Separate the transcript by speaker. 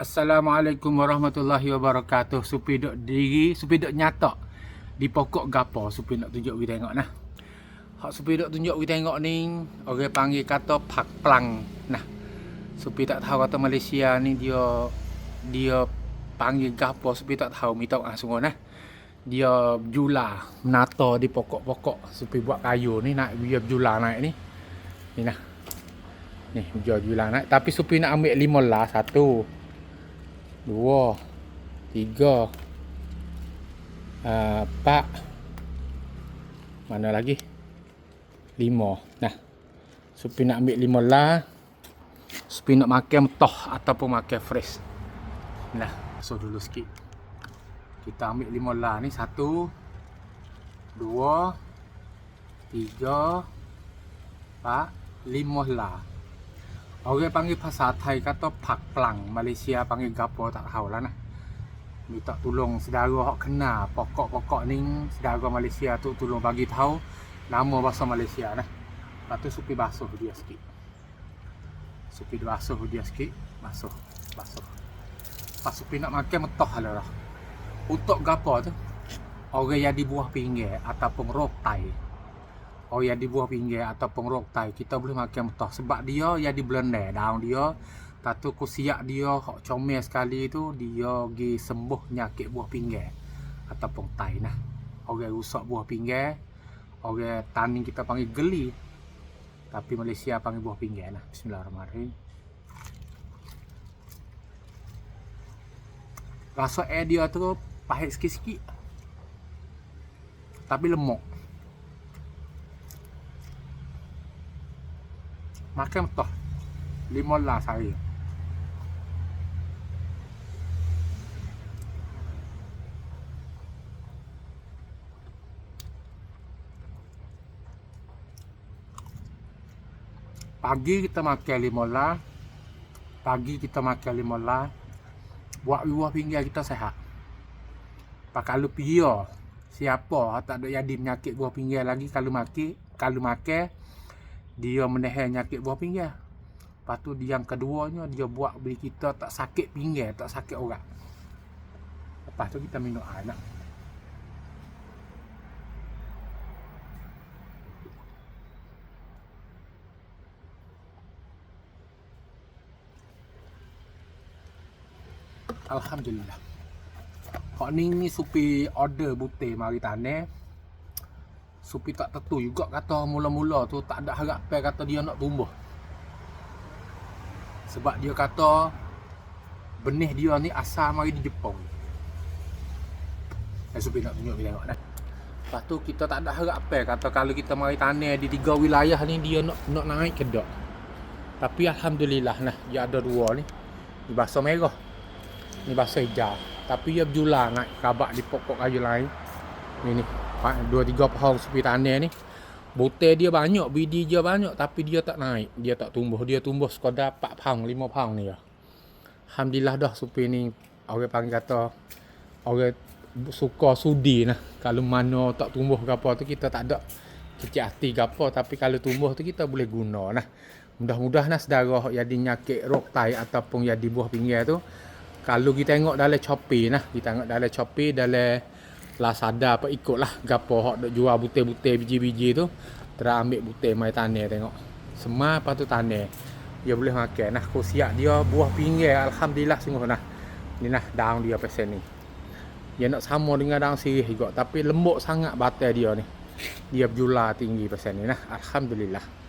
Speaker 1: Assalamualaikum warahmatullahi wabarakatuh. Supi duk diri, supi duk nyatok di pokok gapo supi nak tunjuk we tengok nah. Hak supi duk tunjuk we tengok ni orang panggil kata pak plang. Nah. Supi tak tahu kata Malaysia ni dia dia panggil gapo supi tak tahu minta ah semua nah. Dia jula nato di pokok-pokok supi buat kayu ni nak dia jula naik ni. Ni nah. Ni dia jula naik tapi supi nak ambil lima lah satu dua, tiga, uh, empat, mana lagi? Lima. Nah, supi nak ambil lima lah. Supi nak makan toh ataupun makan fresh. Nah, so dulu sikit. Kita ambil lima lah ni. Satu, dua, tiga, empat, lima lah. Orang panggil bahasa Thai kata pak plang. Malaysia panggil gapo tak tahu lah nah. Minta tolong saudara hok kena pokok-pokok ni saudara Malaysia tu tolong bagi tahu nama bahasa Malaysia nah. Lepas tu supi basuh dia sikit. Supi basuh dia sikit, basuh, basuh. Pas supi nak makan metah lah. Untuk gapo tu? Orang yang di buah pinggir ataupun rok tai oh yang di buah pinggir atau pengrok tai kita boleh makan mentah sebab dia yang di blender daun dia Tatu kusiak dia hok comel sekali tu dia gi sembuh nyakit buah pinggir ataupun tai nah. Orang rusak buah pinggir, orang tani kita panggil geli. Tapi Malaysia panggil buah pinggir nah. Bismillahirrahmanirrahim. Rasa air dia tu pahit sikit-sikit. Tapi lemuk. Makan betul. Lima lah sehari pagi kita makan lima lah. Pagi kita makan lima lah. Buat buah pinggir kita sehat. Pak kalau pia siapa? Tak ada jadi penyakit buah pinggir lagi. Kalau makan kalau makan dia menahan nyakit buah pinggir. Lepas tu yang keduanya dia buat beli kita tak sakit pinggir, tak sakit orang. Lepas tu kita minum air nak. Alhamdulillah. Kau ni ni supi order butir mari tanah. Supi tak tentu juga kata mula-mula tu tak ada harapan kata dia nak tumbuh. Sebab dia kata benih dia ni asal mari di Jepun. Eh Supi nak tunjuk dia tengok dah. Lepas tu kita tak ada harapan kata kalau kita mari tanam di tiga wilayah ni dia nak nak naik ke tak. Tapi alhamdulillah nah dia ada dua ni. Ni bahasa merah. Ni bahasa hijau. Tapi dia berjulang naik kabak di pokok kayu lain. Ni ni dua tiga pohon sepi tanah ni. Butir dia banyak bidi dia banyak tapi dia tak naik. Dia tak tumbuh. Dia tumbuh sekadar 4 pound 5 pound ni ya alhamdulillah dah supi ni orang panggil kata orang suka sudi nah kalau mana tak tumbuh ke apa tu kita tak ada kecil hati ke apa. Tapi kalau tumbuh tu kita boleh guna nah mudah-mudah nah saudara yang dinyakit rok tai ataupun yang di buah pinggir tu. Kalau kita tengok dalam Shopee nah kita tengok dalam Shopee dalam lah sadar apa ikutlah gapo hok dok jual butir-butir biji-biji tu terus ambil butir mai tanah tengok. Semua apa tu tanah. Dia boleh makan. Nah siap dia buah pinggir. Alhamdulillah sungguh nah. Ni nah daun dia pesen ni. Dia nak sama dengan daun sirih juga. Tapi lembut sangat batai dia ni. Dia berjula tinggi pesen ni nah. Alhamdulillah